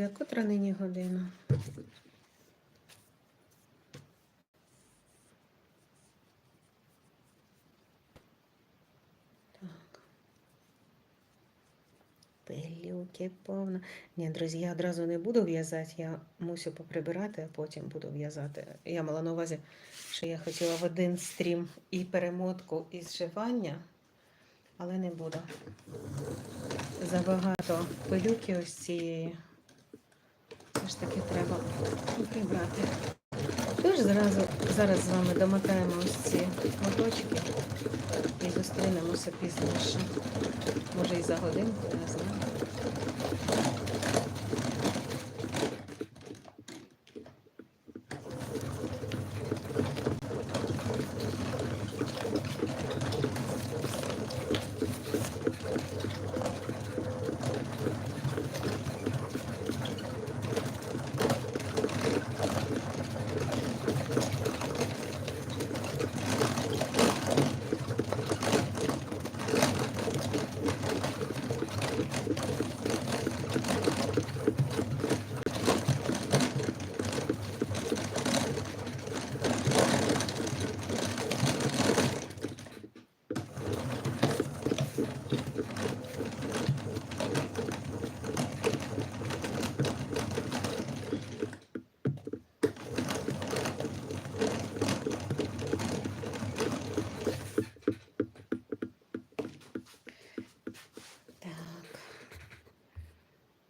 А котра нині година? Так. Пилюки повно. Ні, друзі, я одразу не буду в'язати, я мусю поприбирати, а потім буду в'язати. Я мала на увазі, що я хотіла в один стрім і перемотку, і зшивання, але не буду. Забагато пилюки ось цієї. Ж таки треба прибрати. Тож зразу зараз з вами домотаємо ось ці моточки і зустрінемося пізніше. Може і за годинку, не знаю.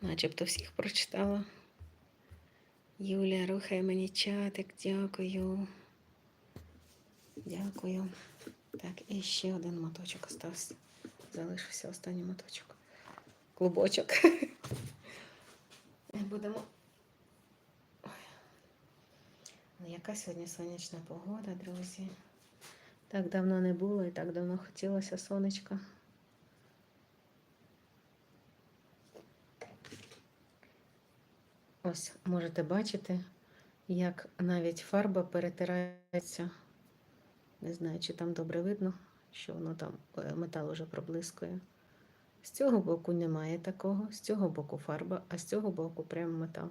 Начебто всіх прочитала. Юля, рухай мені чатик, дякую. Дякую. Так, і ще один моточок остався. Залишився останній моточок. Клубочок. Будемо. Ой. Ну, Яка сьогодні сонячна погода, друзі. Так давно не було і так давно хотілося сонечка. Ось можете бачити, як навіть фарба перетирається. Не знаю, чи там добре видно, що воно там е, метал уже проблискує. З цього боку немає такого, з цього боку фарба, а з цього боку прямо метал.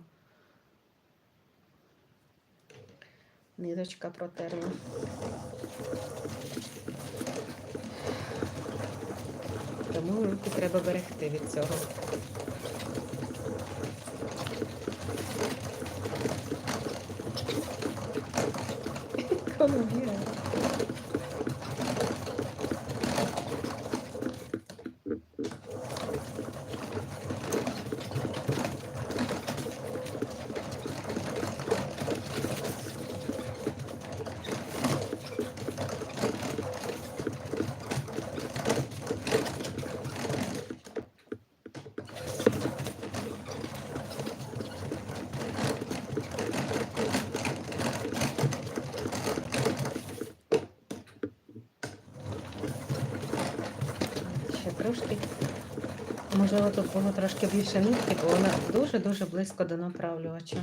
Ниточка протерла. Тому руки треба берегти від цього. over here. Ще трошки. Можливо, тут було трошки більше нитки, бо вона дуже-дуже близько до направлювача.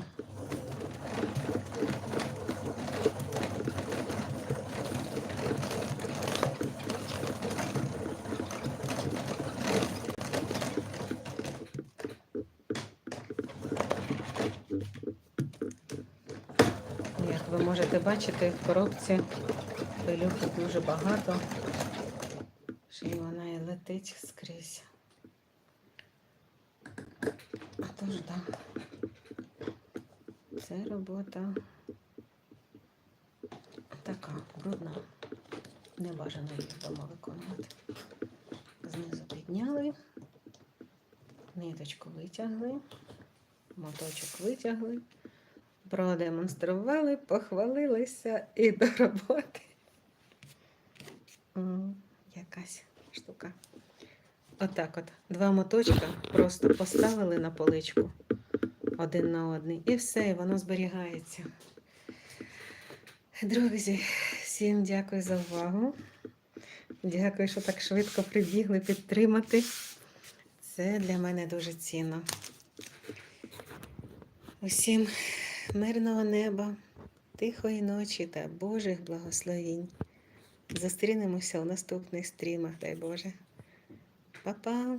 Як ви можете бачити, в коробці пилюки дуже багато. Ще вона летить скрізь. А тож так. Це робота така брудна. Не бажано її вдома виконувати. Знизу підняли, ниточку витягли, моточок витягли, продемонстрували, похвалилися і до роботи. Якась штука. Отак от. Два моточка просто поставили на поличку один на один. І все, і воно зберігається. Друзі, всім дякую за увагу. Дякую, що так швидко прибігли підтримати. Це для мене дуже цінно. Усім мирного неба, тихої ночі та Божих благословінь. Зустрінемося у наступних стрімах, дай Боже. Па-па!